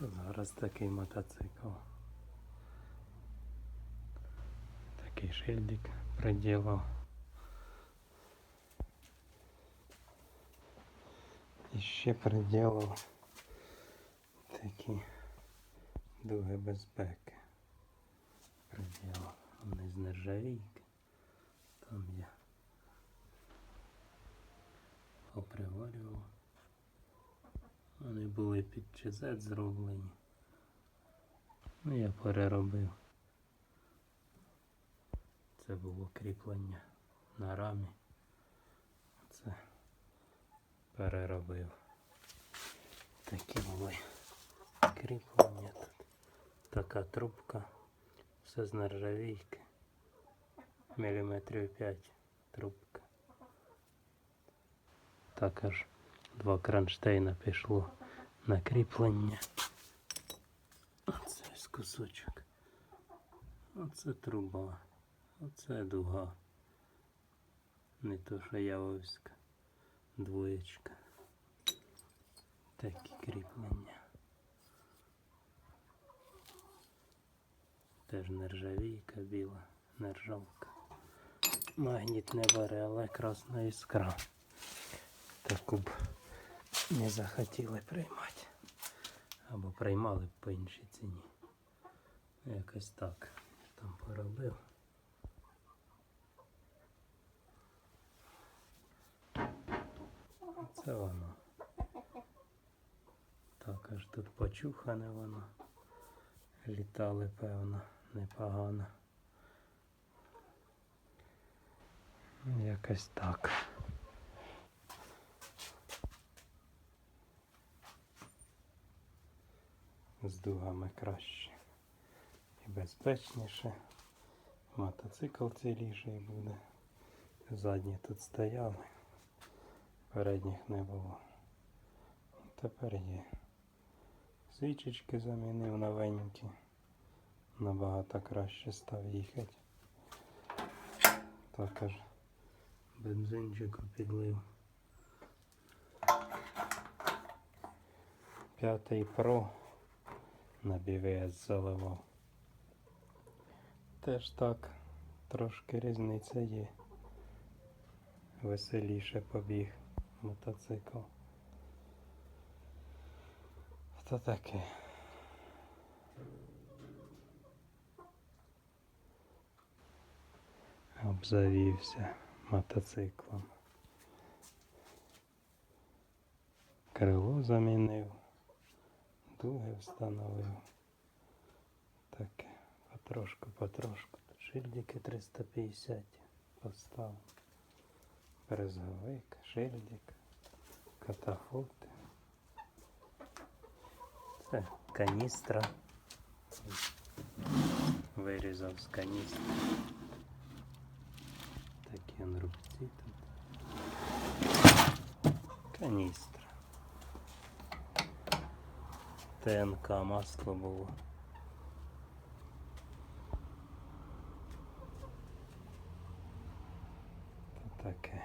Зараз такий мотоцикл. Такий шильдик приділав. І ще приділав такі дуги безпеки. Приділав. Вони з нержавійки. Там я оприварював. Вони були під ЧЗ зроблені. Ну, я переробив. Це було кріплення на рамі. Це переробив. Такі були кріплення тут. Така трубка. Все з нержавійки. Міліметрів 5 трубка. Також два кронштейна пішло на кріплення. Оце ось кусочок. Оце труба. Оце дуга. Не то, що Явовська. Двоєчка. Такі кріплення. Теж нержавійка біла, нержавка. Магніт не бере, але красна іскра. Таку б не захотіли приймати. Або приймали по іншій ціні. Якось так. Там поробив. Це воно. Також тут почухане воно. Літали, певно, непогано. Якось так. З дугами краще і безпечніше. Мотоцикл ціліший буде. Задні тут стояли, передніх не було. Тепер є. Свічечки замінив новенькі. Набагато краще став їхати. Також бензинчику підлив. П'ятий про на BVS заливав. Теж так, трошки різниця є. Веселіше побіг мотоцикл. То таке. Обзавівся мотоциклом. Крило замінив, дуги встановив. Таке, потрошку, потрошку. Тут шильдики 350 поставив. Брезговик, шильдик, катафоти. Це каністра. Вирізав з каністри. Такі он рубці тут. Каністра. ТНК масло було. Таке.